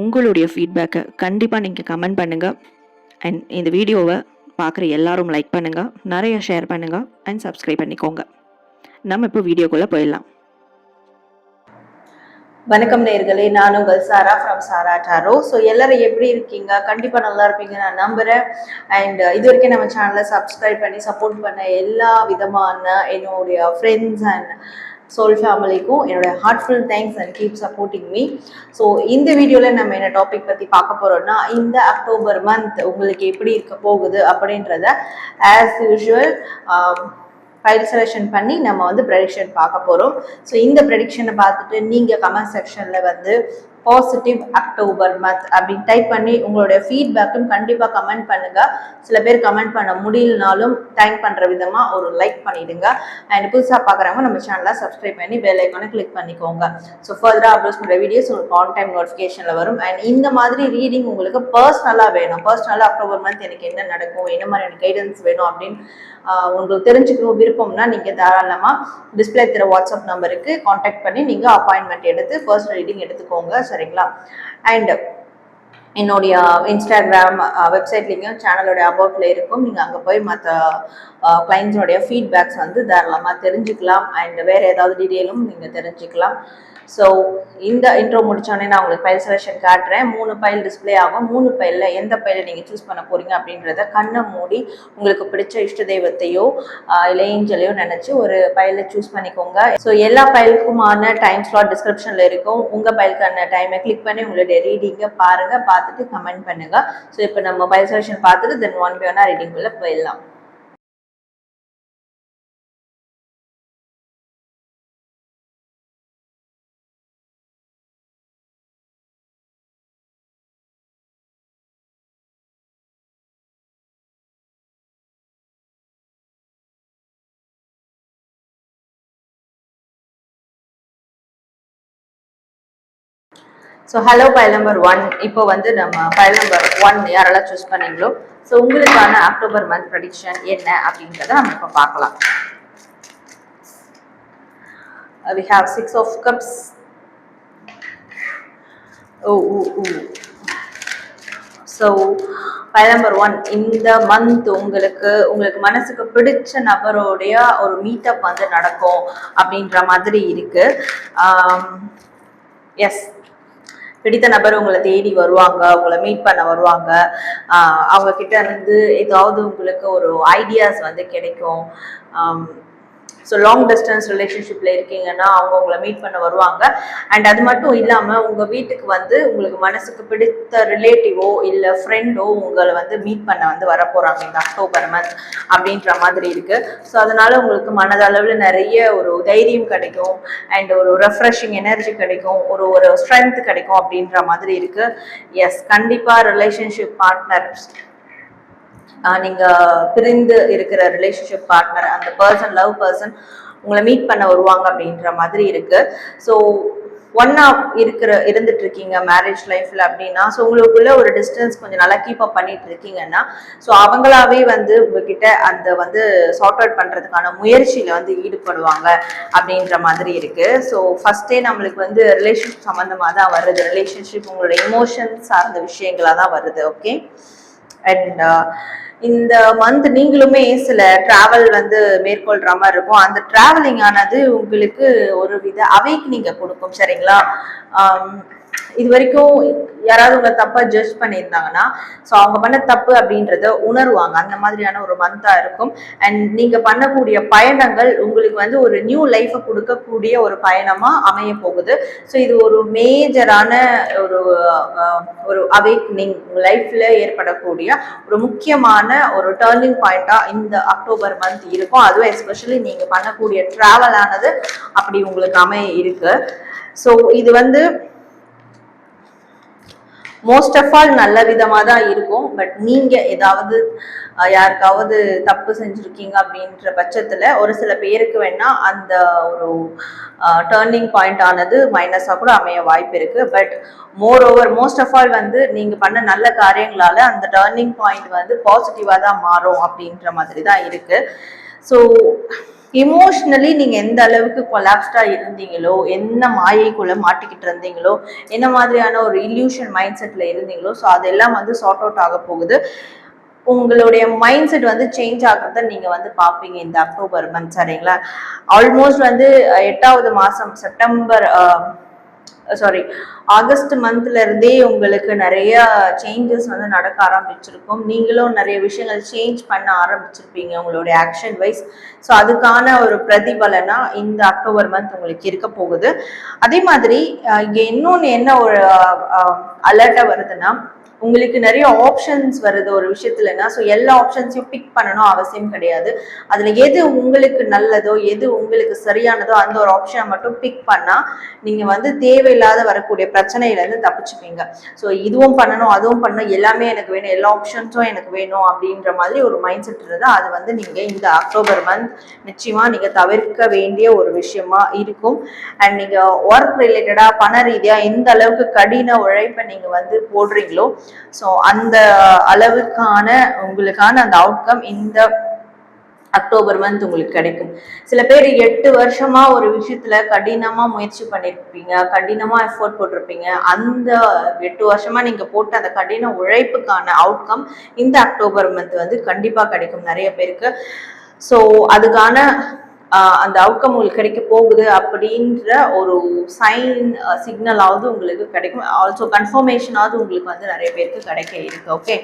உங்களுடைய ஃபீட்பேக்கை கண்டிப்பாக நீங்கள் கமெண்ட் பண்ணுங்கள் அண்ட் இந்த வீடியோவை பார்க்குற எல்லாரும் லைக் பண்ணுங்கள் நிறைய ஷேர் பண்ணுங்கள் அண்ட் சப்ஸ்கிரைப் பண்ணிக்கோங்க. நம்ம இப்போ வீடியோக்குள்ளே போயிடலாம். வணக்கம் நேர்களே. நான் உங்கள் Sara from Sara tarot so எல்லாரும் எப்படி இருக்கீங்க? கண்டிப்பாக நல்லா இருப்பீங்க. நான் நம்புகிறேன் அண்ட் இது வரைக்கும் நம்ம சேனலை சப்ஸ்கிரைப் பண்ணி சப்போர்ட் பண்ண எல்லா விதமான என்னுடைய ஃப்ரெண்ட்ஸ் அண்ட் சோல் ஃபேமிலிக்கும் என்னோட heartful thanks and keep supporting me so இந்த வீடியோவில் நம்ம என்ன டாபிக் பற்றி பார்க்க போகிறோம்னா இந்த அக்டோபர் மந்த் உங்களுக்கு எப்படி இருக்க போகுது அப்படின்றத ஆஸ் யூஷுவல் ஃபைல் செலெக்ஷன் பண்ணி நம்ம வந்து ப்ரெடிக்ஷன் பார்க்க போகிறோம் ஸோ இந்த ப்ரெடிக்ஷனை பார்த்துட்டு நீங்கள் கமெண்ட் செக்ஷனில் வந்து பாசிட்டிவ் அக்டோபர் மந்த் அப்படின்னு டைப் பண்ணி உங்களுடைய ஃபீட்பேக்கும் கண்டிப்பாக கமெண்ட் பண்ணுங்க. சில பேர் கமெண்ட் பண்ண முடியலனாலும் தேங்க் பண்ணுற விதமாக ஒரு லைக் பண்ணிடுங்க. அண்ட் புதுசாக பார்க்குறவங்க நம்ம சேனலை சப்ஸ்கிரைப் பண்ணி பெல் ஐக்கானை கிளிக் பண்ணிக்கோங்க. ஸோ ஃபர்தராக அப்லோட் பண்ணுற வீடியோஸ் உங்களுக்கு ஆன் டைம் நோட்டிஃபிகேஷனில் வரும். அண்ட் இந்த மாதிரி ரீடிங் உங்களுக்கு பர்சனலாக வேணும். பர்சனலாக அக்டோபர் மந்த் எனக்கு என்ன நடக்கும் என்ன மாதிரியான கைடன்ஸ் வேணும் அப்படின்னு உங்களுக்கு தெரிஞ்சுக்கணும் விருப்பம்னா நீங்கள் தாராளமாக டிஸ்பிளே தர வாட்ஸ்அப் நம்பருக்கு காண்டாக்ட் பண்ணி நீங்கள் அப்பாயின்மெண்ட் எடுத்து பர்சனல் ரீடிங் எடுத்துக்கோங்க. சரிங்களா? அண்ட் என்னுடைய இன்ஸ்டாகிராம் வெப்சைட்லேயும் சேனலோட அபவுட்ல இருக்கும். நீங்கள் அங்கே போய் மற்ற கிளைண்ட்ஸோடைய ஃபீட்பேக்ஸ் வந்து தாராளமாக தெரிஞ்சுக்கலாம். அண்ட் வேறு ஏதாவது டீட்டெயிலும் நீங்கள் தெரிஞ்சுக்கலாம். ஸோ இந்த இன்ட்ரோ முடித்தோடனே நான் உங்களுக்கு ஃபைல் செலெக்ஷன் காட்டுறேன். மூணு ஃபைல் டிஸ்பிளே ஆகும். மூணு ஃபைலில் எந்த ஃபைலை நீங்கள் சூஸ் பண்ண போகிறீங்க அப்படின்றத கண்ணை மூடி உங்களுக்கு பிடிச்ச இஷ்ட தெய்வத்தையோ இல்லை ஏஞ்சலையோ நினச்சி ஒரு ஃபைலை சூஸ் பண்ணிக்கோங்க. ஸோ எல்லா ஃபைலுக்குமான டைம் ஸ்லாட் டிஸ்கிரிப்ஷனில் இருக்கும். உங்கள் ஃபைலுக்கான டைமை கிளிக் பண்ணி உங்களுடைய ரீடிங்கை பாருங்கள் பார்த்துட்டு கமெண்ட் பண்ணுங்கள் ஸோ இப்போ நம்ம ஃபைல் செலெக்ஷன் பார்த்துட்டு தென் ஒன் பை ஒன்னாக ரீடிங்குள்ளே போயிடலாம். So hello file number one இப்போ வந்து நம்ம ஃபைல் நம்பர் ஒன் யாரெல்லாம் சூஸ் பண்ணீங்களோ ஸோ உங்களுக்கான அக்டோபர் மந்த் ப்ரடிக்ஷன் என்ன அப்படின்றத நம்ம இப்போ பார்க்கலாம். We have six of cups oh oh oh so number one இந்த மந்த் உங்களுக்கு உங்களுக்கு மனசுக்கு பிடிச்ச நபருடைய ஒரு மீட்டப் வந்து நடக்கும் அப்படின்ற மாதிரி இருக்கு. Um, எஸ் பிடித்த நபர் உங்களை தேடி வருவாங்க உங்களை மீட் பண்ண வருவாங்க. அவங்க கிட்ட இருந்து ஏதாவது உங்களுக்கு ஒரு ஐடியாஸ் வந்து கிடைக்கும். ஸோ லாங் டிஸ்டன்ஸ் ரிலேஷன்ஷிப்பில் இருக்கீங்கன்னா அவங்க உங்களை மீட் பண்ண வருவாங்க. அண்ட் அது மட்டும் இல்லாமல் உங்கள் வீட்டுக்கு வந்து உங்களுக்கு மனசுக்கு பிடித்த ரிலேட்டிவோ இல்லை ஃப்ரெண்டோ உங்களை வந்து மீட் பண்ண வந்து வர போறாங்க இந்த அக்டோபர் மந்த் அப்படின்ற மாதிரி இருக்குது ஸோ அதனால் உங்களுக்கு மனதளவில் நிறைய ஒரு தைரியம் கிடைக்கும். அண்ட் ஒரு ரெஃப்ரெஷிங் எனர்ஜி கிடைக்கும். ஒரு ஒரு ஸ்ட்ரென்த் கிடைக்கும் அப்படின்ற மாதிரி இருக்குது எஸ் கண்டிப்பாக ரிலேஷன்ஷிப் பார்ட்னர்ஸ் நீங்க பிரிந்து இருக்கிற ரிலேஷன்ஷிப் பார்ட்னர் அந்த பர்சன் லவ் பர்சன் உங்களை மீட் பண்ண வருவாங்க அப்படின்ற மாதிரி இருக்கு. ஸோ ஒன்னா இருக்கிற இருந்துட்டு இருக்கீங்க மேரேஜ் லைஃப்ல அப்படின்னா ஸோ உங்களுக்குள்ள ஒரு டிஸ்டன்ஸ் கொஞ்சம் நல்லா கீப் அப் பண்ணிட்டு இருக்கீங்கன்னா ஸோ அவங்களாவே வந்து உங்ககிட்ட அந்த வந்து சார்ட் அவுட் பண்றதுக்கான முயற்சியில வந்து ஈடுபடுவாங்க அப்படின்ற மாதிரி இருக்கு. ஸோ ஃபர்ஸ்டே நம்மளுக்கு வந்து ரிலேஷன்ஷிப் சம்மந்தமாக தான் வருது. ரிலேஷன்ஷிப் உங்களோட எமோஷன் சார்ந்த விஷயங்களா தான் வருது ஓகே அண்ட் இந்த மந்த் நீங்களுமே சில டிராவல் வந்து மேற்கொள்ற மாதிரி இருக்கும். அந்த டிராவலிங் ஆனது உங்களுக்கு ஒரு வித அவைக்கு நீங்க கொடுக்கும் சரிங்களா? இது வரைக்கும் யாராவது உங்களை தப்பா ஜட்ஜ் பண்ணியிருந்தாங்கன்னா ஸோ அவங்க பண்ண தப்பு அப்படின்றத உணர்வாங்க. அந்த மாதிரியான ஒரு மந்தா இருக்கும். அண்ட் நீங்க பண்ணக்கூடிய பயணங்கள் உங்களுக்கு வந்து ஒரு நியூ லைஃபை கொடுக்கக்கூடிய ஒரு பயணமா அமைய போகுது. ஸோ இது ஒரு மேஜரான ஒரு ஒரு அவேக்னிங் லைஃப்ல ஏற்படக்கூடிய ஒரு முக்கியமான ஒரு டேர்னிங் பாயிண்டா இந்த அக்டோபர் மந்த் இருக்கும். அதுவும் எஸ்பெஷலி நீங்க பண்ணக்கூடிய டிராவல் ஆனது அப்படி உங்களுக்கு அமைய இருக்கு. ஸோ இது வந்து மோஸ்ட் ஆஃப் ஆல் நல்ல விதமாக தான் இருக்கும். பட் நீங்கள் ஏதாவது யாருக்காவது தப்பு செஞ்சுருக்கீங்க அப்படின்ற பட்சத்தில் ஒரு சில பேருக்கு வேணால் அந்த ஒரு டேர்னிங் பாயிண்ட் ஆனது மைனஸாக கூட அமைய வாய்ப்பு இருக்குது but moreover most of all வந்து நீங்கள் பண்ண நல்ல காரியங்களால் அந்த டேர்னிங் பாயிண்ட் வந்து பாசிட்டிவாக தான் மாறும் அப்படின்ற மாதிரி தான் இருக்குது ஸோ இமோஷ்னலி நீங்க எந்த அளவுக்கு கொலாப்ஸ்டா இருந்தீங்களோ என்ன மாயைக்குள்ள மாட்டிக்கிட்டு இருந்தீங்களோ என்ன மாதிரியான ஒரு இல்யூஷன் மைண்ட் செட்ல இருந்தீங்களோ ஸோ அதெல்லாம் வந்து சார்ட் அவுட் ஆக போகுது. உங்களுடைய மைண்ட் செட் வந்து சேஞ்ச் ஆகிறத நீங்க வந்து பார்ப்பீங்க இந்த அக்டோபர் மந்த் சரிங்களா? ஆல்மோஸ்ட் வந்து எட்டாவது மாசம் செப்டம்பர் சாரி ஆகஸ்ட் மந்த்ல இருந்தே உங்களுக்கு நிறைய சேஞ்சஸ் வந்து நடக்க ஆரம்பிச்சிருக்கும். நீங்களும் நிறைய விஷயங்கள் சேஞ்ச் பண்ண ஆரம்பிச்சிருப்பீங்க உங்களுடைய ஆக்ஷன் வைஸ் ஸோ அதுக்கான ஒரு பிரதிபலனா இந்த அக்டோபர் மந்த் உங்களுக்கு இருக்க போகுது. அதே மாதிரி அஹ், இங்க இன்னொன்னு என்ன ஒரு அலர்ட்டா வருதுன்னா உங்களுக்கு நிறைய ஆப்ஷன்ஸ் வருது ஒரு விஷயத்துலன்னா ஸோ எல்லா ஆப்ஷன்ஸையும் பிக் பண்ணணும் அவசியம் கிடையாது. அதில் எது உங்களுக்கு நல்லதோ எது உங்களுக்கு சரியானதோ அந்த ஒரு ஆப்ஷனை மட்டும் பிக் பண்ணால் நீங்கள் வந்து தேவையில்லாத வரக்கூடிய பிரச்சனையிலேருந்து தப்பிச்சுப்பீங்க ஸோ இதுவும் பண்ணணும் அதுவும் பண்ணணும் எல்லாமே எனக்கு வேணும் எல்லா ஆப்ஷன்ஸும் எனக்கு வேணும் அப்படின்ற மாதிரி ஒரு மைண்ட் செட் இருந்தால் அது வந்து நீங்கள் இந்த அக்டோபர் மந்த் நிச்சயமாக நீங்கள் தவிர்க்க வேண்டிய ஒரு விஷயமா இருக்கும். அண்ட் நீங்கள் ஒர்க் ரிலேட்டடாக பண ரீதியாக எந்த அளவுக்கு கடின உழைப்பை நீங்கள் வந்து போடுறீங்களோ ஸோ அந்த அளவுக்கான உங்களுக்கான அந்த அவுட்கம் இந்த அக்டோபர் மந்த் உங்களுக்கு கிடைக்கும். சில பேர் எட்டு வருஷமா ஒரு விஷயத்துல கடினமா முயற்சி பண்ணிருப்பீங்க கடினமா எஃபோர்ட் போட்டிருப்பீங்க. அந்த எட்டு வருஷமா நீங்க போட்ட அந்த கடின உழைப்புக்கான அவுட்கம் இந்த அக்டோபர் மந்த் வந்து கண்டிப்பா கிடைக்கும். நிறைய பேருக்கு. ஸோ அதுக்கான அந்த அவுட்கம் உங்களுக்கு கிடைக்க போகுது அப்படின்ற ஒரு சைன் சிக்னலாவது உங்களுக்கு கிடைக்கும். ஆல்சோ கன்ஃபர்மேஷனாவது உங்களுக்கு வந்து நிறைய பேருக்கு கிடைக்க இருக்கு ஓகே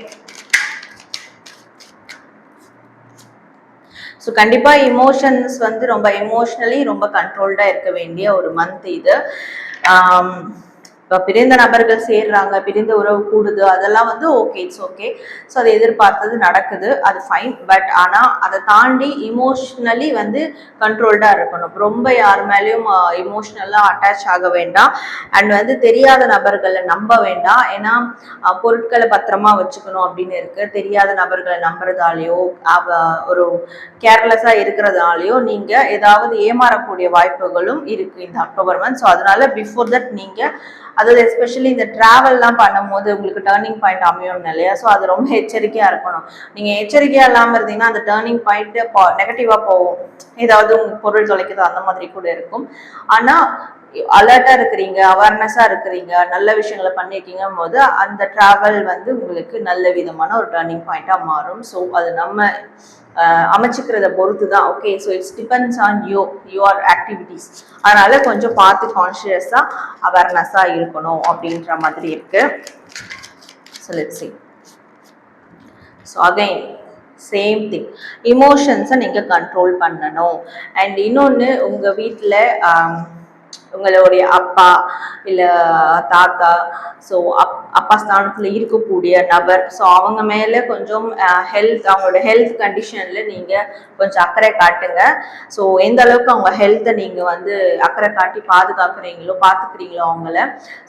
ஸோ கண்டிப்பாக இமோஷன்ஸ் வந்து ரொம்ப எமோஷ்னலி ரொம்ப கண்ட்ரோல்டாக இருக்க வேண்டிய ஒரு மந்த் இது. இப்போ பிரிந்த நபர்கள் சேர்றாங்க பிரிந்த உறவு கூடுது அதெல்லாம் வந்து ஓகே இட்ஸ் ஓகே ஸோ அதை எதிர்பார்த்தது நடக்குது அது ஃபைன் பட் ஆனால் அதை தாண்டி இமோஷ்னலி வந்து கண்ட்ரோல்டாக இருக்கணும். ரொம்ப யார் மேலேயும் இமோஷ்னலாக அட்டாச் ஆக வேண்டாம். அண்ட் வந்து தெரியாத நபர்களை நம்ப வேண்டாம். ஏன்னா பொருட்களை பத்திரமா வச்சுக்கணும் அப்படின்னு இருக்கு. தெரியாத நபர்களை நம்புறதாலேயோ அவ- ஒரு கேர்லெஸ்ஸாக இருக்கிறதாலேயோ நீங்கள் ஏதாவது ஏமாறக்கூடிய வாய்ப்புகளும் இருக்கு இந்த அக்டோபர் மந்த் ஸோ அதனால பிஃபோர் தட் நீங்கள் அதாவது எஸ்பெஷலி இந்த ட்ராவல்லாம் பண்ணும்போது உங்களுக்கு டேர்னிங் பாயிண்ட் அமையும் இல்லையா? ஸோ அது ரொம்ப எச்சரிக்கையாக இருக்கணும். நீங்கள் எச்சரிக்கையாக இல்லாமல் இருந்தீங்கன்னா அந்த டேர்னிங் பாயிண்ட் நெகட்டிவாக போகும். ஏதாவது உங்களுக்கு பொருள் தொலைக்குது அந்த மாதிரி கூட இருக்கும். ஆனால் அலர்ட்டா இருக்கிறீங்க அவேர்னஸா இருக்கிறீங்க நல்ல விஷயங்களை பண்ணியிருக்கீங்க போது அந்த ட்ராவல் வந்து உங்களுக்கு நல்ல விதமான ஒரு டர்னிங் பாயிண்ட்டாக மாறும். ஸோ அது நம்ம அமைச்சிக்கிறத பொறுத்து தான் okay so it's depends on you your activities அதனால கொஞ்சம் பார்த்து கான்ஷியஸாக அவேர்னஸாக இருக்கணும் அப்படின்ற மாதிரி இருக்கு. So let see so again same thing இமோஷன்ஸை நீங்கள் கண்ட்ரோல் பண்ணணும். அண்ட் இன்னொன்று உங்கள் வீட்டில் உங்களுடைய அப்பா இல்லை தாத்தா ஸோ அப் அப்பா ஸ்தானத்தில் இருக்கக்கூடிய நபர். ஸோ அவங்க மேலே கொஞ்சம் ஹெல்த் அவங்களோட ஹெல்த் கண்டிஷனில் நீங்கள் கொஞ்சம் அக்கறை காட்டுங்க. ஸோ எந்த அளவுக்கு அவங்க ஹெல்த்தை நீங்கள் வந்து அக்கறை காட்டி பாதுகாக்கிறீங்களோ பார்த்துக்கிறீங்களோ அவங்கள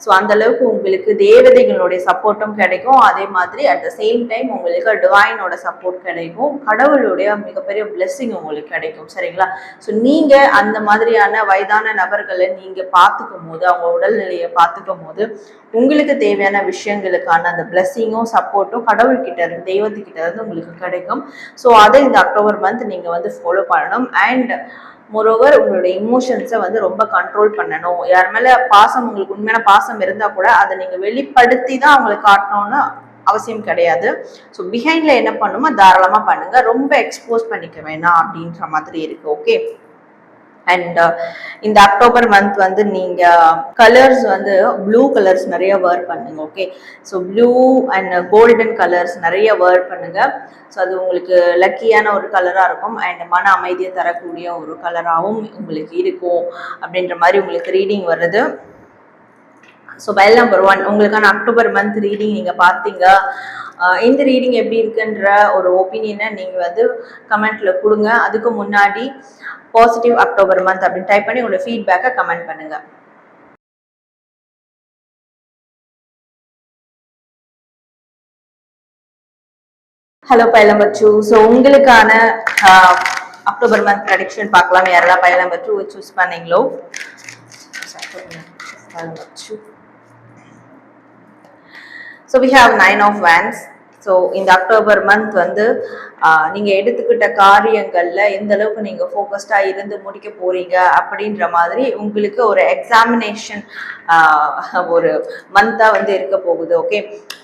ஸோ அந்த அளவுக்கு உங்களுக்கு தேவதைகளுடைய சப்போர்ட்டும் கிடைக்கும். அதே மாதிரி அட் த சேம் டைம் உங்களுக்கு டிவைனோட சப்போர்ட் கிடைக்கும். கடவுளுடைய மிகப்பெரிய blessing உங்களுக்கு கிடைக்கும். சரிங்களா? ஸோ நீங்க அந்த மாதிரியான வயதான நபர்களை நீங்க பார்த்துக்கும் போது அவங்க உடல்நிலையை பார்த்துக்கும் போது உங்களுக்கு தேவையான விஷயம் விஷயங்களுக்கான அந்த பிளஸ்ஸிங்கும் சப்போர்ட்டும் கடவுள்கிட்ட இருந்து தெய்வத்துக்கிட்ட இருந்து உங்களுக்கு கிடைக்கும். ஸோ அதை இந்த அக்டோபர் மந்த் நீங்கள் வந்து ஃபாலோ பண்ணணும். அண்ட் மொரோவர் உங்களுடைய இமோஷன்ஸை வந்து ரொம்ப கண்ட்ரோல் பண்ணணும். யார் மேலே பாசம் உங்களுக்கு உண்மையான பாசம் இருந்தால் கூட அதை நீங்கள் வெளிப்படுத்தி தான் அவங்களுக்கு காட்டணும்னு அவசியம் கிடையாது. ஸோ பிஹைண்டில் என்ன பண்ணுமோ தாராளமாக பண்ணுங்கள் ரொம்ப எக்ஸ்போஸ் பண்ணிக்க வேணாம் அப்படின்ற மாதிரி இருக்குது ஓகே அண்ட் uh, இந்த அக்டோபர் மந்த் வந்து நீங்க கலர்ஸ் வந்து ப்ளூ கலர்ஸ் நிறைய வேர் பண்ணுங்க okay so blue and golden colours நிறைய வேர் பண்ணுங்க. ஸோ அது உங்களுக்கு லக்கியான ஒரு கலராக இருக்கும். அண்ட் மன அமைதியை தரக்கூடிய ஒரு கலராகவும் உங்களுக்கு இருக்கும் அப்படின்ற மாதிரி உங்களுக்கு ரீடிங் வருது. ஸோ பயல் நம்பர் ஒன் உங்களுக்கான அக்டோபர் மந்த் ரீடிங் நீங்கள் பார்த்தீங்க. Uh, இந்த ரீடிங் எப்படி இருக்குன்ற ஒரு ஒப்பீனியனை நீங்கள் வந்து கமெண்ட்ல கொடுங்க. அதுக்கு முன்னாடி பாசிட்டிவ் அக்டோபர் மந்த் அப்படின்னு டைப் பண்ணி உங்களோட ஃபீட்பேக்கை கமெண்ட் பண்ணுங்க. ஹலோ பைலம்பச்சு ஸோ உங்களுக்கான ஆஹ், அக்டோபர் மந்த் ப்ரடிக்ஷன் பார்க்கலாம் யாரெல்லாம் பைலம்பர் டூ சூஸ் பண்ணீங்களோ so we have nine of wands so இந்த அக்டோபர் மந்த் வந்து நீங்க எடுத்துக்கிட்ட காரியங்கள்ல எந்த அளவுக்கு நீங்க ஃபோக்கஸ்டா இருந்து முடிக்க போறீங்க அப்படின்ற மாதிரி உங்களுக்கு ஒரு எக்ஸாமினேஷன் ஒரு மந்தா வந்து இருக்க போகுது ஓகே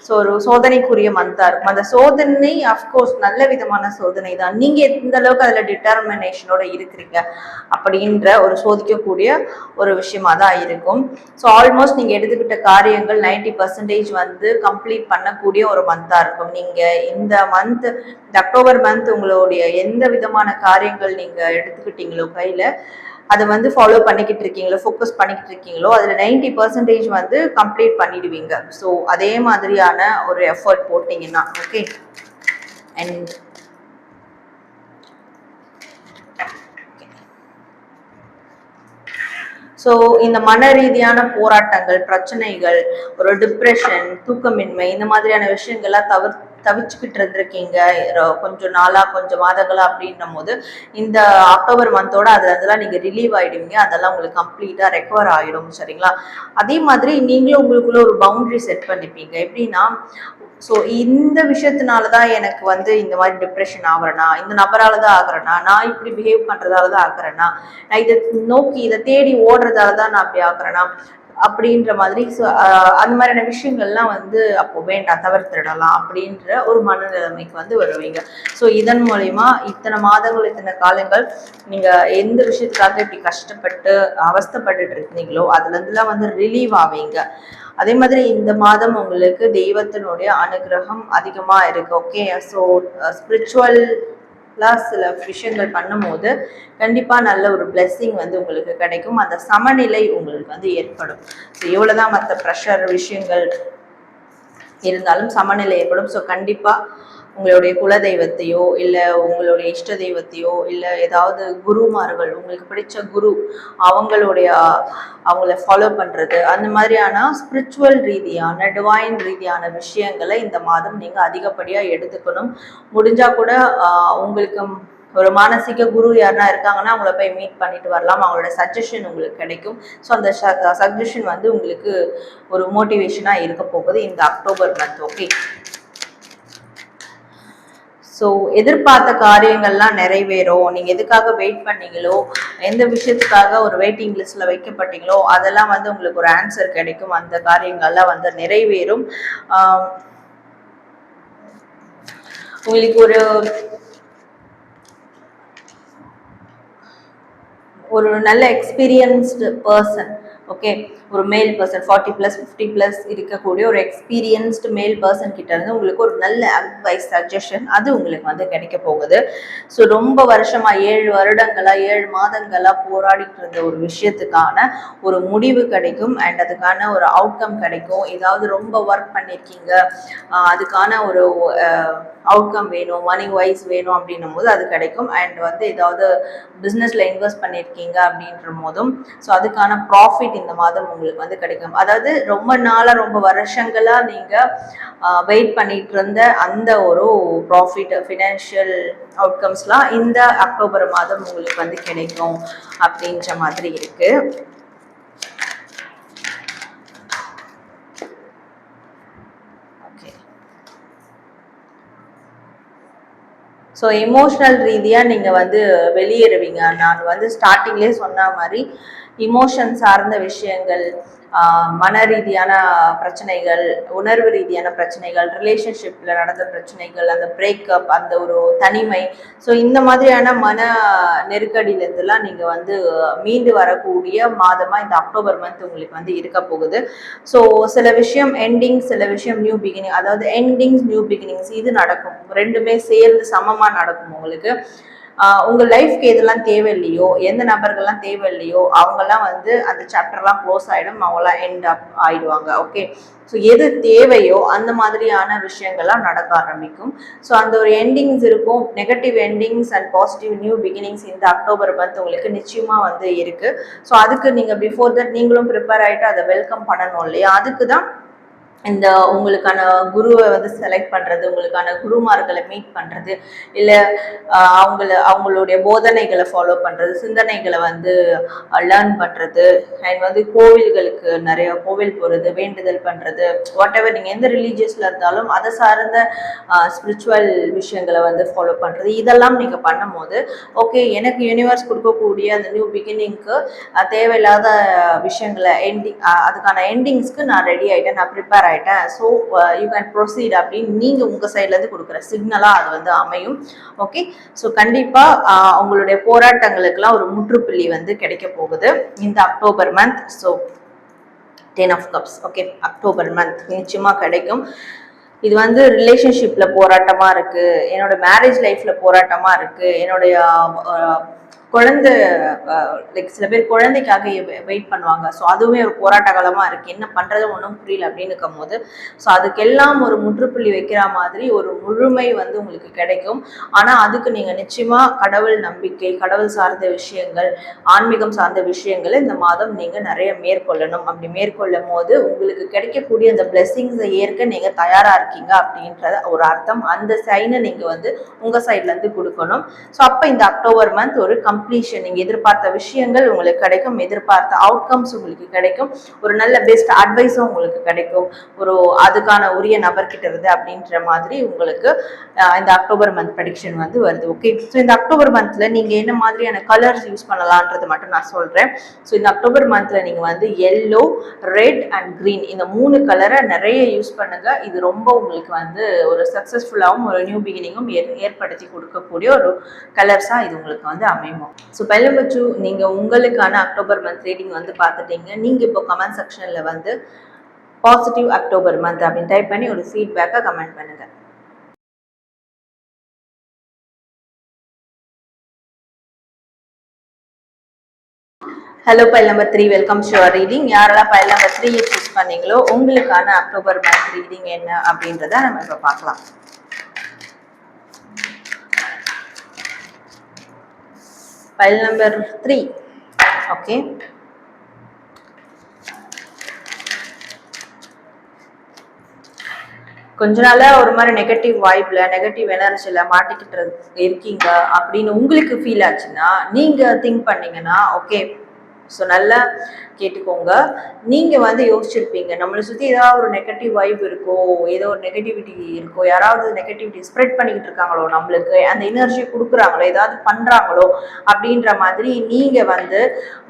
ஸோ ஒரு சோதனைக்குரிய மந்தா இருக்கும். அந்த சோதனை அஃப்கோர்ஸ் நல்ல விதமான சோதனை தான். நீங்க எந்த அளவுக்கு அதுல டிட்டர்மினேஷனோட இருக்கிறீங்க அப்படின்ற ஒரு சோதிக்கக்கூடிய ஒரு விஷயமா தான் இருக்கும். ஸோ ஆல்மோஸ்ட் நீங்க எடுத்துக்கிட்ட காரியங்கள் 90% பர்சன்டேஜ் வந்து கம்ப்ளீட் பண்ணக்கூடிய ஒரு மந்தா இருக்கும். நீங்க இந்த மந்த் இந்த அக்டோபர் மந்த் உங்களுடைய எந்த விதமான காரியங்கள் நீங்க எடுத்துக்கிட்டீங்களோ கையில அதை வந்து ஃபாலோ பண்ணிக்கிட்டு இருக்கீங்களோ ஃபோக்கஸ் பண்ணிக்கிட்டு இருக்கீங்களோ அதில் நைன்டி பர்சன்டேஜ் வந்து கம்ப்ளீட் பண்ணிடுவீங்க. ஸோ அதே மாதிரியான ஒரு எஃபர்ட் போட்டிங்கன்னா ஓகே அண்ட் ஸோ இந்த மன ரீதியான போராட்டங்கள் பிரச்சனைகள் ஒரு டிப்ரெஷன் தூக்கமின்மை இந்த மாதிரியான விஷயங்கள்லாம் தவிர்த்து தவிச்சுக்கிட்டு இருந்திருக்கீங்க. கொஞ்சம் நாளா கொஞ்சம் மாதங்களா அப்படின்னும் போது இந்த அக்டோபர் மந்தோட அதில் அதெல்லாம் நீங்க ரிலீவ் ஆயிடுவீங்க. அதெல்லாம் உங்களுக்கு கம்ப்ளீட்டா ரெக்கவர் ஆயிடும் சரிங்களா? அதே மாதிரி நீங்களும் உங்களுக்குள்ள ஒரு பவுண்டரி செட் பண்ணிப்பீங்க. எப்படின்னா ஸோ இந்த விஷயத்தினால தான் எனக்கு வந்து இந்த மாதிரி டிப்ரெஷன் ஆகிறேனா இந்த நபரால் தான் ஆகுறேனா நான் இப்படி பிஹேவ் பண்றதால தான் ஆகுறேனா நான் இதை நோக்கி இதை தேடி ஓடுறதால தான் நான் அப்படி ஆகுறேனா அப்படின்ற மாதிரி ஸோ அந்த மாதிரியான விஷயங்கள்லாம் வந்து அப்போ வேண்டாம் தவிர்த்திடலாம் அப்படின்ற ஒரு மனநிலைமைக்கு வந்து வருவீங்க. ஸோ இதன் மூலயமா இத்தனை மாதங்கள் இத்தனை காலங்கள் நீங்க எந்த விஷயத்துக்காக இப்படி கஷ்டப்பட்டு அவஸ்தப்பட்டுட்டு இருந்தீங்களோ அதுல இருந்துலாம் வந்து ரிலீவ் ஆவீங்க. அதே மாதிரி இந்த மாதம் உங்களுக்கு தெய்வத்தினுடைய அனுகிரகம் அதிகமா இருக்கு ஓகே ஸோ ஸ்பிரிச்சுவல் சில விஷயங்கள் பண்ணும்போது கண்டிப்பா நல்ல ஒரு பிளெஸ்ஸிங் வந்து உங்களுக்கு கிடைக்கும். அந்த சமநிலை உங்களுக்கு வந்து ஏற்படும். ஸோ எவ்வளோதான் மற்ற ப்ரெஷர் விஷயங்கள் இருந்தாலும் சமநிலை ஏற்படும். ஸோ கண்டிப்பா உங்களுடைய குல தெய்வத்தையோ இல்லை உங்களுடைய இஷ்ட தெய்வத்தையோ இல்லை ஏதாவது குருமார்கள் உங்களுக்கு பிடிச்ச குரு அவங்களுடைய அவங்கள ஃபாலோ பண்ணுறது அந்த மாதிரியான ஸ்பிரிச்சுவல் ரீதியான டிவைன் ரீதியான விஷயங்களை இந்த மாதம் நீங்கள் அதிகப்படியாக எடுத்துக்கணும். முடிஞ்சால் கூட உங்களுக்கு ஒரு மானசீக குரு யாருன்னா இருக்காங்கன்னா அவங்கள போய் மீட் பண்ணிட்டு வரலாம். அவங்களோட சஜஷன் உங்களுக்கு கிடைக்கும். ஸோ அந்த சஜஷன் வந்து உங்களுக்கு ஒரு மோட்டிவேஷனாக இருக்க போகுது இந்த அக்டோபர் மந்த் ஓகே ஸோ எதிர்பார்த்த காரியங்கள்லாம் நிறைவேறும். நீங்க எதுக்காக வெயிட் பண்ணீங்களோ எந்த விஷயத்துக்காக ஒரு வெயிட்டிங் லிஸ்ட்ல வைக்கப்பட்டீங்களோ அதெல்லாம் வந்து உங்களுக்கு ஒரு ஆன்சர் கிடைக்கும். அந்த காரியங்கள்லாம் வந்து நிறைவேறும். உங்களுக்கு ஒரு ஒரு நல்ல எக்ஸ்பீரியன்ஸ்டு பர்சன் ஓகே ஒரு male person forty plus fifty plus இருக்கக்கூடிய ஒரு எக்ஸ்பீரியன்ஸ்டு மேல் பர்சன் கிட்ட இருந்து உங்களுக்கு ஒரு நல்ல அட்வைஸ் சஜஷன் அது உங்களுக்கு வந்து கிடைக்க போகுது. ஸோ ரொம்ப வருஷமா ஏழு வருடங்களா ஏழு மாதங்களா போராடிட்டு இருந்த ஒரு விஷயத்துக்கான ஒரு முடிவு கிடைக்கும். அண்ட் அதுக்கான ஒரு அவுட்கம் கிடைக்கும். ஏதாவது ரொம்ப ஒர்க் பண்ணியிருக்கீங்க அதுக்கான ஒரு அவுட்கம் வேணும் மணி வைஸ் வேணும் அப்படின்னும் போது அது கிடைக்கும். அண்ட் வந்து ஏதாவது பிஸ்னஸ்ல இன்வெஸ்ட் பண்ணியிருக்கீங்க அப்படின்ற போதும். ஸோ அதுக்கான ப்ராஃபிட் இந்த மாதம் உங்களுக்கு வந்து கிடைக்கும். அதாவது ரொம்ப நாளா ரொம்ப வருஷங்களா நீங்க வெயிட் பண்ணிட்டு இருந்த அந்த ஒரு ப்ராஃபிட் ஃபினான்ஷியல் அவுட்கம்ஸ்லாம் இந்த அக்டோபர் மாதம் உங்களுக்கு வந்து கிடைக்கும் அப்படின்ற மாதிரி இருக்கு. ஸோ எமோஷனல் ரீதியாக நீங்கள் வந்து வெளியேறுவீங்க. நான் வந்து ஸ்டார்டிங்லேயே சொன்ன மாதிரி இமோஷன் சார்ந்த விஷயங்கள் மன ரீதியான பிரச்சனைகள் உணர்வு ரீதியான பிரச்சனைகள் ரிலேஷன்ஷிப்பில் நடந்த பிரச்சனைகள் அந்த பிரேக்கப் அந்த ஒரு தனிமை. ஸோ இந்த மாதிரியான மன நெருக்கடியிலேருந்துலாம் நீங்கள் வந்து மீண்டு வரக்கூடிய மாதமாக இந்த அக்டோபர் மந்த் உங்களுக்கு வந்து இருக்க போகுது. ஸோ சில விஷயம் எண்டிங் சில விஷயம் நியூ பிகினிங் அதாவது எண்டிங்ஸ் நியூ பிகினிங்ஸ் இது நடக்கும். ரெண்டுமே சேர்ந்து சமமாக நடக்கும் உங்களுக்கு. உங்கள் லைஃப்க்கு எதெல்லாம் தேவையில்லையோ எந்த நபர்கள்லாம் தேவையில்லையோ அவங்கெல்லாம் வந்து அந்த சாப்டர்லாம் க்ளோஸ் ஆகிடும் அவங்களாம் எண்ட் அப் ஆயிடுவாங்க ஓகே ஸோ எது தேவையோ அந்த மாதிரியான விஷயங்கள்லாம் நடக்க ஆரம்பிக்கும். ஸோ அந்த ஒரு எண்டிங்ஸ் இருக்கும். Negative endings and positive new beginnings இந்த அக்டோபர் மந்த் உங்களுக்கு நிச்சயமாக வந்து இருக்குது ஸோ அதுக்கு நீங்கள் பிஃபோர் தட் நீங்களும் ப்ரிப்பேர் ஆகிட்டு அதை வெல்கம் பண்ணணும் இல்லையா? அதுக்கு தான் இந்த உங்களுக்கான குருவை வந்து செலக்ட் பண்ணுறது உங்களுக்கான குருமார்களை மீட் பண்ணுறது இல்லை அவங்கள அவங்களுடைய போதனைகளை ஃபாலோ பண்ணுறது சிந்தனைகளை வந்து லேர்ன் பண்ணுறது அண்ட் வந்து கோவில்களுக்கு நிறைய கோவில் போகிறது வேண்டுதல் பண்ணுறது வாட் எவர் நீங்கள் எந்த ரிலீஜியஸில் இருந்தாலும் அதை சார்ந்த ஸ்பிரிச்சுவல் விஷயங்களை வந்து ஃபாலோ பண்ணுறது இதெல்லாம் நீங்கள் பண்ணும்போது ஓகே எனக்கு யூனிவர்ஸ் கொடுக்கக்கூடிய அந்த நியூ பிகினிங்க்கு தேவையில்லாத விஷயங்களை எண்டிங் அதுக்கான எண்டிங்ஸ்க்கு நான் ரெடி ஆகிட்டேன் நான் ப்ரிப்பேர் ஆகிட்டேன் ஸோ யூ கேன் ப்ரொசீட் அப்படின்னு நீங்க உங்க சைட்லேருந்து கொடுக்குற சிக்னலாக அது வந்து அமையும். ஓகே ஸோ கண்டிப்பா உங்களுடைய போராட்டங்களுக்கெல்லாம் ஒரு முற்றுப்புள்ளி வந்து கிடைக்க போகுது. இந்த October month so ten of cups okay October month நிச்சயமா கிடைக்கும். இது வந்து ரிலேஷன்ஷிப்ல போராட்டமா இருக்கு. என்னோட மேரேஜ் லைஃப்ல போராட்டமா இருக்கு. என்னுடைய குழந்தை லைக் சில பேர் குழந்தைக்காக வெயிட் பண்ணுவாங்க. ஸோ அதுவுமே ஒரு போராட்ட காலமாக இருக்குது என்ன பண்ணுறது ஒன்றும் புரியல அப்படின்னு இருக்கும் போது ஸோ அதுக்கெல்லாம் ஒரு முற்றுப்புள்ளி வைக்கிற மாதிரி ஒரு முழுமை வந்து உங்களுக்கு கிடைக்கும். ஆனால் அதுக்கு நீங்கள் நிச்சயமாக கடவுள் நம்பிக்கை கடவுள் சார்ந்த விஷயங்கள் ஆன்மீகம் சார்ந்த விஷயங்களை இந்த மாதம் நீங்கள் நிறைய மேற்கொள்ளணும். அப்படி மேற்கொள்ளும் போது உங்களுக்கு கிடைக்கக்கூடிய அந்த பிளெஸ்ஸிங்ஸை ஏற்க நீங்கள் தயாராக இருக்கீங்க அப்படின்றத ஒரு அர்த்தம். அந்த சைனை நீங்கள் வந்து உங்கள் சைட்லேருந்து கொடுக்கணும். ஸோ அப்போ இந்த அக்டோபர் மந்த் ஒரு கம்ப்ளீஷன் நீங்கள் எதிர்பார்த்த விஷயங்கள் உங்களுக்கு கிடைக்கும் எதிர்பார்த்த அவுட்கம்ஸ் உங்களுக்கு கிடைக்கும். ஒரு நல்ல பெஸ்ட் அட்வைஸும் உங்களுக்கு கிடைக்கும். ஒரு அதுக்கான உரிய நபர்கிட்ட இருந்து அப்படின்ற மாதிரி உங்களுக்கு இந்த அக்டோபர் மந்த் ப்ரடிக்ஷன் வந்து வருது. ஓகே ஸோ இந்த அக்டோபர் மந்த்தில் நீங்கள் என்ன மாதிரியான கலர்ஸ் யூஸ் பண்ணலான்றது மட்டும் நான் சொல்கிறேன் ஸோ இந்த அக்டோபர் மந்த்தில் நீங்கள் வந்து எல்லோ ரெட் அண்ட் க்ரீன் இந்த மூணு கலரை நிறைய யூஸ் பண்ணுங்கள் இது ரொம்ப உங்களுக்கு வந்து ஒரு சக்ஸஸ்ஃபுல்லாகவும் ஒரு நியூ பிகினிங்கும் ஏற்படுத்தி கொடுக்கக்கூடிய ஒரு கலர்ஸாக இது உங்களுக்கு வந்து அமையும். ஸோ பெல்லம்பச்சு நீங்க உங்களுக்கான அக்டோபர் மந்த் ரீடிங் வந்து பார்த்துட்டீங்க. நீங்க இப்போ கமெண்ட் செக்ஷன்ல வந்து பாசிட்டிவ் அக்டோபர் மந்த் அப்படின்னு டைப் பண்ணி ஒரு ஃபீட்பேக்கை கமெண்ட் பண்ணுங்க. Hello file number three welcome sure reading யாரெல்லாம் பைல் நம்பர் த்ரீ சூஸ் பண்ணீங்களோ உங்களுக்கான அக்டோபர் மந்த் ரீடிங் என்ன அப்படின்றத நம்ம இப்போ பார்க்கலாம். பைல் நம்பர் த்ரீ ஓகே கொஞ்ச நாளா ஒரு மாதிரி நெகட்டிவ் வாய்ப்பில் நெகட்டிவ் எனர்ஜில மாட்டிக்கிட்டு இருக்கீங்க அப்படின்னு உங்களுக்கு ஃபீல் ஆச்சுன்னா நீங்க திங்க் பண்ணீங்கன்னா ஓகே ஸோ நல்லா கேட்டுக்கோங்க. நீங்க வந்து யோசிச்சிருப்பீங்க. நம்மளை சுத்தி ஏதாவது ஒரு நெகட்டிவ் வைப் இருக்கோ ஏதோ ஒரு நெகட்டிவிட்டி இருக்கோ யாராவது நெகட்டிவிட்டி ஸ்ப்ரெட் பண்ணிக்கிட்டு இருக்காங்களோ நம்மளுக்கு அந்த எனர்ஜி கொடுக்குறாங்களோ ஏதாவது பண்றாங்களோ அப்படின்ற மாதிரி நீங்க வந்து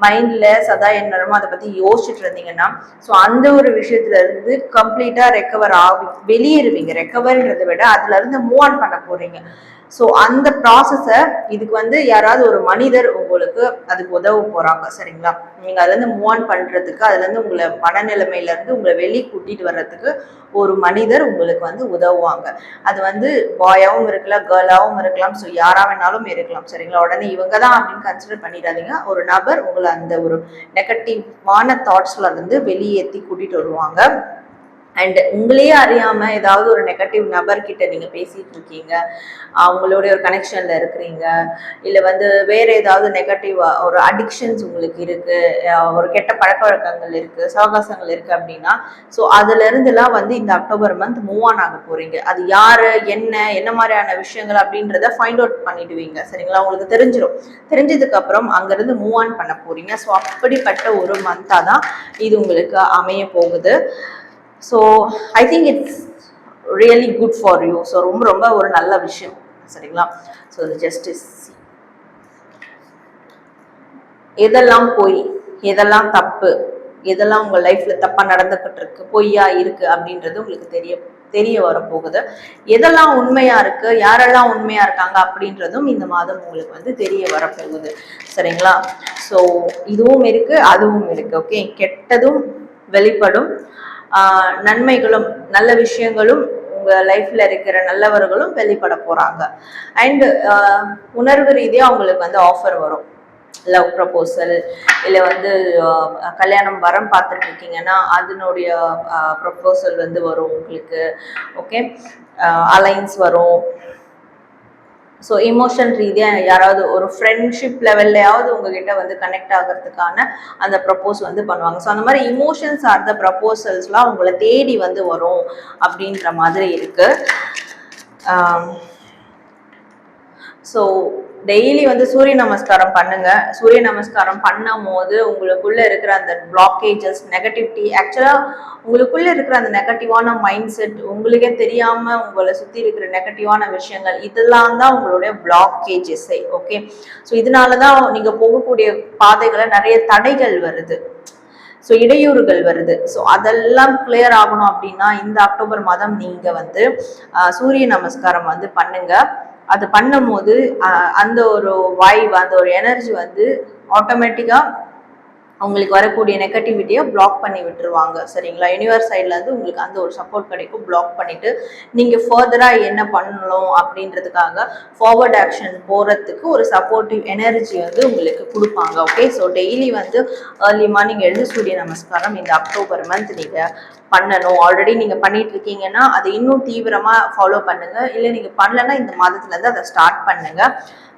மைண்ட்ல சதா என்னமோ அதை பத்தி யோசிச்சுட்டு இருந்தீங்கன்னா ஸோ அந்த ஒரு விஷயத்துல இருந்து கம்ப்ளீட்டா ரெக்கவர் ஆகும் வெளியேறுவீங்க. ரெக்கவர்ன்றதை விட அதுல இருந்து மூவ் ஆன் பண்ண போறீங்க. ஸோ அந்த ப்ராசஸை இதுக்கு வந்து யாராவது ஒரு மனிதர் உங்களுக்கு அதுக்கு உதவ போகிறாங்க சரிங்களா? நீங்கள் அதுலேருந்து மூவ் ஆன் பண்ணுறதுக்கு அதுலேருந்து உங்களை மனநிலைமையிலேருந்து உங்களை வெளியே கூட்டிகிட்டு வர்றதுக்கு ஒரு மனிதர் உங்களுக்கு வந்து உதவுவாங்க. அது வந்து பாயாகவும் இருக்கலாம் கேர்ளாகவும் இருக்கலாம் ஸோ யாராக வேணாலும் இருக்கலாம் சரிங்களா? உடனே இவங்க தான் அப்படின்னு கன்சிடர் பண்ணிடாதீங்க. ஒரு நபர் உங்களை அந்த ஒரு நெகட்டிவான தாட்ஸ்ல இருந்து வெளியேற்றி கூட்டிகிட்டு வருவாங்க. அண்ட் உங்களையே அறியாம ஏதாவது ஒரு நெகட்டிவ் நபர்கிட்ட நீங்க பேசிட்டு இருக்கீங்க. அவங்களுடைய ஒரு கனெக்ஷன்ல இருக்கிறீங்க. இல்ல வந்து வேற ஏதாவது நெகட்டிவ் ஒரு அடிக்ஷன்ஸ் உங்களுக்கு இருக்கு. ஒரு கெட்ட பழக்க வழக்கங்கள் இருக்கு சவகாசங்கள் இருக்கு அப்படின்னா ஸோ அதுல இருந்துலாம் வந்து இந்த அக்டோபர் மந்த் மூவ் ஆன் ஆக போறீங்க. அது யாரு என்ன என்ன மாதிரியான விஷயங்கள் அப்படின்றத ஃபைண்ட் அவுட் பண்ணிடுவீங்க. சரிங்களா? உங்களுக்கு தெரிஞ்சிடும் தெரிஞ்சதுக்கு அப்புறம் அங்கிருந்து மூவ் ஆன் பண்ண போறீங்க. ஸோ அப்படிப்பட்ட ஒரு மந்தா தான் இது உங்களுக்கு அமைய போகுது. So I think it's really good for you so ரொம்ப ரொம்ப ஒரு நல்ல விஷயம் சரிங்களா? ஸோ ஜஸ்டிஸ் எதெல்லாம் பொய் எதெல்லாம் தப்பு எதெல்லாம் உங்கள் லைஃப்பில் தப்பாக நடந்துக்கிட்டு இருக்கு பொய்யா இருக்குது அப்படின்றது உங்களுக்கு தெரிய தெரிய வரப்போகுது. எதெல்லாம் உண்மையாக இருக்குது யாரெல்லாம் உண்மையாக இருக்காங்க அப்படின்றதும் இந்த மாதம் உங்களுக்கு வந்து தெரிய வரப்போகுது சரிங்களா? ஸோ இதுவும் இருக்குது அதுவும் இருக்குது ஓகே கெட்டதும் வெளிப்படும். நன்மைகளும் நல்ல விஷயங்களும் உங்க லைஃப்ல இருக்கிற நல்லவர்களும் வெளிப்பட போறாங்க. அண்ட் உணர்வு ரீதியாக அவங்களுக்கு வந்து ஆஃபர் வரும். லவ் ப்ரப்போசல் இல்லை வந்து கல்யாணம் வரம் பார்த்துட்டு இருக்கீங்கன்னா அதனுடைய ப்ரப்போசல் வந்து வரும் உங்களுக்கு. ஓகே அலைன்ஸ் வரும். ஸோ இமோஷன் ரீதியாக யாராவது ஒரு ஃப்ரெண்ட்ஷிப் லெவல்லையாவது உங்ககிட்ட வந்து கனெக்ட் ஆகிறதுக்கான அந்த ப்ரப்போஸ் வந்து பண்ணுவாங்க. ஸோ அந்த மாதிரி இமோஷன்ஸ் சார்ந்த ப்ரப்போசல்ஸ்லாம் உங்களை தேடி வந்து வரும் அப்படின்ற மாதிரி இருக்குது ஸோ um, டெய்லி வந்து சூரிய நமஸ்காரம் பண்ணுங்க. சூரிய நமஸ்காரம் பண்ணும் போது உங்களுக்குள்ள இருக்கிற அந்த பிளாக்கேஜஸ் நெகட்டிவிட்டி ஆக்சுவலா உங்களுக்குள்ள இருக்கிற அந்த நெகட்டிவான மைண்ட் செட் உங்களுக்கே தெரியாம உங்களை சுத்தி இருக்கிற நெகட்டிவான விஷயங்கள் இதெல்லாம் தான் உங்களுடைய பிளாக்கேஜஸை ஓகே ஸோ இதனால தான் நீங்க போகக்கூடிய பாதைகளை நிறைய தடைகள் வருது. ஸோ இடையூறுகள் வருது. ஸோ அதெல்லாம் கிளியர் ஆகணும் அப்படின்னா இந்த அக்டோபர் மாதம் நீங்க வந்து சூரிய நமஸ்காரம் வந்து பண்ணுங்க. அது பண்ணும்போது போது அந்த ஒரு வாய்வு அந்த ஒரு எனர்ஜி வந்து ஆட்டோமேட்டிக்கா உங்களுக்கு வரக்கூடிய நெகட்டிவிட்டியை பிளாக் பண்ணி விட்டுருவாங்க சரிங்களா? யூனிவர்ஸ் சைட்ல இருந்து உங்களுக்கு அந்த ஒரு சப்போர்ட் கிடைக்கும் பிளாக் பண்ணிவிட்டு நீங்கள் ஃபர்தராக என்ன பண்ணணும் அப்படின்றதுக்காக ஃபார்வர்ட் ஆக்ஷன் போகிறதுக்கு ஒரு சப்போர்ட்டிவ் எனர்ஜி வந்து உங்களுக்கு கொடுப்பாங்க ஓகே ஸோ டெய்லி வந்து ஏர்லி மார்னிங் எழுந்து சூரிய நமஸ்காரம் இந்த அக்டோபர் மந்த் நீங்கள் பண்ணணும். ஆல்ரெடி நீங்க பண்ணிட்டு இருக்கீங்கன்னா அதை இன்னும் தீவிரமா ஃபாலோ பண்ணுங்க. இல்லை நீங்க பண்ணலன்னா இந்த மாதத்துல இருந்து அதை ஸ்டார்ட் பண்ணுங்க.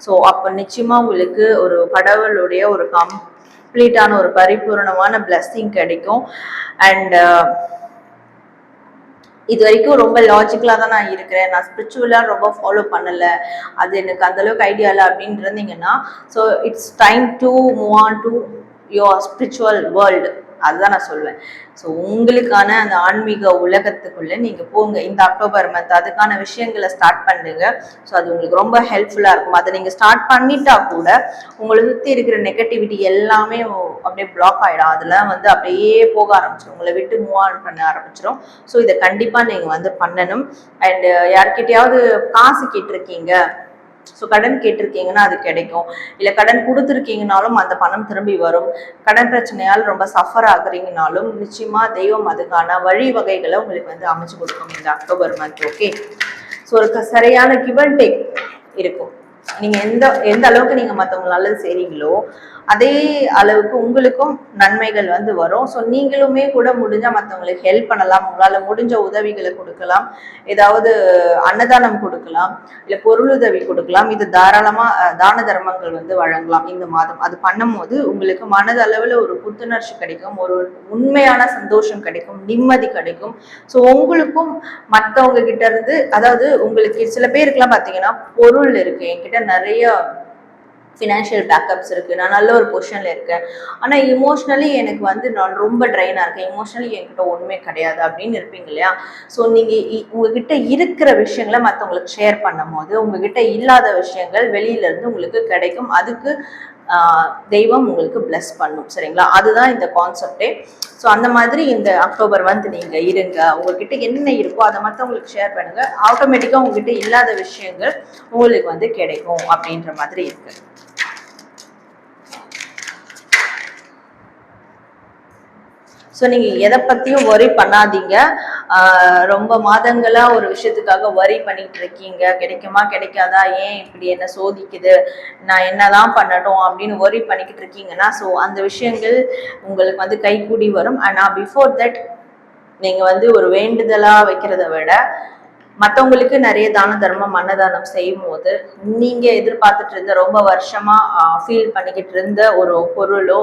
ஸோ அப்போ நிச்சயமா உங்களுக்கு ஒரு கடவுளுடைய ஒரு கம்ப்ளீட்டான ஒரு பரிபூரணமான பிளஸ்ஸிங் கிடைக்கும். அண்ட் uh, இது வரைக்கும் ரொம்ப லாஜிக்கலாக தான் நான் இருக்கிறேன். நான் ஸ்பிரிச்சுவலாக ரொம்ப ஃபாலோ பண்ணலை. அது எனக்கு அந்த அளவுக்கு ஐடியா இல்லை அப்படின்னு இருந்தீங்கன்னா so it's time to move on to your spiritual world அதுதான் நான் சொல்வேன். ஸோ உங்களுக்கான அந்த ஆன்மீக உலகத்துக்குள்ளே நீங்கள் போங்க. இந்த அக்டோபர் மந்த் அதுக்கான விஷயங்களை ஸ்டார்ட் பண்ணுங்க. ஸோ அது உங்களுக்கு ரொம்ப ஹெல்ப்ஃபுல்லாக இருக்கும். அதை நீங்கள் ஸ்டார்ட் பண்ணிட்டா கூட உங்களை சுற்றி இருக்கிற நெகட்டிவிட்டி எல்லாமே அப்படியே பிளாக் ஆகிடும் அதெல்லாம் வந்து அப்படியே போக ஆரம்பிச்சிடும் உங்களை விட்டு மூவ் ஆன் பண்ண ஆரம்பிச்சிடும் ஸோ இதை கண்டிப்பாக நீங்கள் வந்து பண்ணணும். அண்ட் யார்கிட்டயாவது காசு கேட்டிருக்கீங்க ஸோ கடன் கேட்டிருக்கீங்கன்னா அது கிடைக்கும். இல்லை கடன் கொடுத்துருக்கீங்கனாலும் அந்த பணம் திரும்பி வரும். கடன் பிரச்சனையால் ரொம்ப சஃபர் ஆகுறீங்கனாலும் நிச்சயமா தெய்வம் அதுக்கான வழிவகைகளை உங்களுக்கு வந்து அமைச்சு கொடுக்கும் இந்த அக்டோபர் மந்த் ஓகே ஸோ ஒரு சரியான கிவன் டேக் இருக்கும். நீங்க எந்த எந்த அளவுக்கு நீங்க மற்றவங்க நல்லது செய்றீங்களோ அதே அளவுக்கு உங்களுக்கும் நன்மைகள் வந்து வரும். ஸோ நீங்களுமே கூட முடிஞ்சால் மற்றவங்களுக்கு ஹெல்ப் பண்ணலாம். உங்களால் முடிஞ்ச உதவிகளை கொடுக்கலாம். ஏதாவது அன்னதானம் கொடுக்கலாம். இல்லை பொருளுதவி கொடுக்கலாம். இது தாராளமாக தான தர்மங்கள் வந்து வழங்கலாம் இந்த மாதம். அது பண்ணும்போது உங்களுக்கு மனதளவில் ஒரு புத்துணர்ச்சி கிடைக்கும். ஒரு உண்மையான சந்தோஷம் கிடைக்கும். நிம்மதி கிடைக்கும். ஸோ உங்களுக்கும் மற்றவங்க கிட்ட இருந்து அதாவது உங்களுக்கு சில பேருக்குலாம் பார்த்தீங்கன்னா பொருள் இருக்கு. என்கிட்ட நிறைய ஃபினான்ஷியல் பேக்கப்ஸ் இருக்குது நான் நல்ல ஒரு பொசிஷனில் இருக்கேன். ஆனால் இமோஷ்னலி எனக்கு வந்து நான் ரொம்ப ட்ரைனாக இருக்கேன். இமோஷ்னலி என்கிட்ட ஒன்றுமே கிடையாது அப்படின்னு இருப்பீங்க இல்லையா? ஸோ நீங்கள் உங்ககிட்ட இருக்கிற விஷயங்களை மற்றவங்களுக்கு ஷேர் பண்ணும் போது உங்ககிட்ட இல்லாத விஷயங்கள் வெளியிலேருந்து உங்களுக்கு கிடைக்கும். அதுக்கு தெய்வம் உங்களுக்கு பிளஸ் பண்ணும். சரிங்களா? அதுதான் இந்த கான்செப்டே ஸோ அந்த மாதிரி இந்த அக்டோபர் மந்த் நீங்கள் இருங்க. உங்ககிட்ட என்ன இருக்கோ அதை மற்றவங்களுக்கு ஷேர் பண்ணுங்க. ஆட்டோமேட்டிக்காக உங்ககிட்ட இல்லாத விஷயங்கள் உங்களுக்கு வந்து கிடைக்கும் அப்படின்ற மாதிரி இருக்குது ஸோ நீங்கள் எதை பற்றியும் ஒரி பண்ணாதீங்க. ரொம்ப மாதங்களாக ஒரு விஷயத்துக்காக ஒரி பண்ணிட்டு இருக்கீங்க. கிடைக்குமா கிடைக்காதா? ஏன் இப்படி என்ன சோதிக்குது? நான் என்னதான் பண்ணட்டும் அப்படின்னு ஒரி பண்ணிக்கிட்டு இருக்கீங்கன்னா ஸோ அந்த விஷயங்கள் உங்களுக்கு வந்து கைகூடி வரும். ஆனால் பிஃபோர் தட் நீங்கள் வந்து ஒரு வேண்டுதலாக வைக்கிறத விட மற்றவங்களுக்கு நிறைய தான தர்மம் அன்னதானம் செய்யும் போது நீங்க எதிர்பார்த்துட்டு இருந்த ரொம்ப வருஷமா ஃபீல் பண்ணிக்கிட்டு இருந்த ஒரு பொருளோ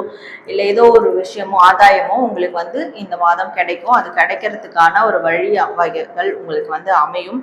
இல்லை ஏதோ ஒரு விஷயமோ ஆதாயமோ உங்களுக்கு வந்து இந்த மாதம் கிடைக்கும். அது கிடைக்கிறதுக்கான ஒரு வழி வகைகள் உங்களுக்கு வந்து அமையும்.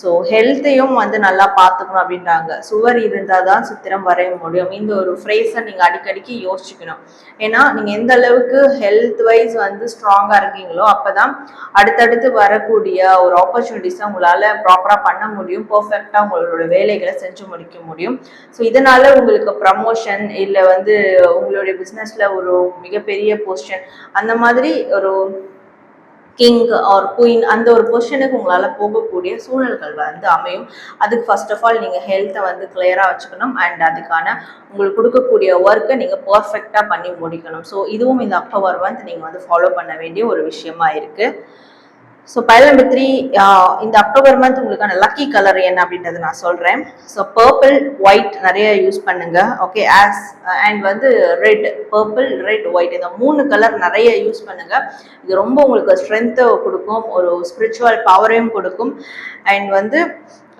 ஸோ ஹெல்த்தையும் வந்து நல்லா பார்த்துக்கணும் அப்படின்றாங்க. சுவர் இருந்தால் தான் சித்திரம் வரைய முடியும். இந்த ஒரு ஃப்ரேஸை நீங்கள் அடிக்கடிக்கு யோசிச்சுக்கணும். ஏன்னா நீங்கள் எந்த அளவுக்கு ஹெல்த் வைஸ் வந்து ஸ்ட்ராங்காக இருக்கீங்களோ அப்போ தான் அடுத்தடுத்து வரக்கூடிய ஒரு ஆப்பர்ச்சுனிட்டிஸை உங்களால் ப்ராப்பராக பண்ண முடியும் பர்ஃபெக்டாக உங்களோட வேலைகளை செஞ்சு முடிக்க முடியும். ஸோ இதனால் உங்களுக்கு ப்ரமோஷன் இல்லை வந்து உங்களுடைய பிஸ்னஸில் ஒரு மிகப்பெரிய பொசிஷன் அந்த மாதிரி ஒரு கிங் ஆர் குயின் அந்த ஒரு பொசிஷனுக்கு உங்களால் போகக்கூடிய சூழல்கள் வந்து அமையும். அதுக்கு ஃபர்ஸ்ட் ஆஃப் ஆல் நீங்கள் ஹெல்த்தை வந்து கிளியராக வச்சுக்கணும். அண்ட் அதுக்கான உங்களுக்கு கொடுக்கக்கூடிய ஒர்க்கை நீங்கள் பர்ஃபெக்டாக பண்ணி முடிக்கணும். ஸோ இதுவும் இந்த அக்டோபர் வந்து நீங்கள் வந்து ஃபாலோ பண்ண வேண்டிய ஒரு விஷயமா இருக்குது ஸோ பைல் நம்பர் த்ரீ இந்த அக்டோபர் மந்த் உங்களுக்கான லக்கி கலர் என்ன அப்படின்றத நான் சொல்கிறேன் ஸோ பர்பிள் ஒயிட் நிறைய யூஸ் பண்ணுங்க. ஓகே ஆஸ் அண்ட் வந்து ரெட் பர்பிள் ரெட் ஒயிட் இந்த மூணு கலர் நிறைய யூஸ் பண்ணுங்க. இது ரொம்ப உங்களுக்கு ஸ்ட்ரென்த்தை கொடுக்கும் ஒரு ஸ்பிரிச்சுவல் பவரையும் கொடுக்கும். அண்ட் வந்து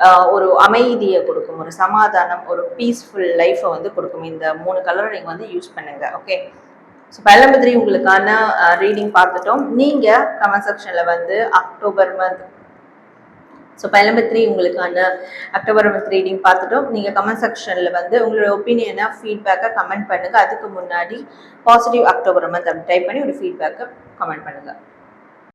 uh, ஒரு அமைதியை கொடுக்கும் ஒரு சமாதானம் ஒரு பீஸ்ஃபுல் லைஃப்பை வந்து கொடுக்கும். இந்த மூணு கலரை நீங்கள் வந்து யூஸ் பண்ணுங்க. ஓகே ஸோ பல்லம்பதிரி உங்களுக்கான ரீடிங் பார்த்துட்டோம். நீங்கள் கமெண்ட் செக்ஷனில் வந்து அக்டோபர் மந்த் ஸோ பல்லம்பத்திரி உங்களுக்கான அக்டோபர் மந்த் ரீடிங் பார்த்துட்டோம். நீங்கள் கமெண்ட் செக்ஷனில் வந்து உங்களோட ஒப்பீனியனை ஃபீட்பேக்கை கமெண்ட் பண்ணுங்கள் அதுக்கு முன்னாடி பாசிட்டிவ் அக்டோபர் மந்த் அப்படி டைப் பண்ணி ஒரு ஃபீட்பேக்கை கமெண்ட் பண்ணுங்கள்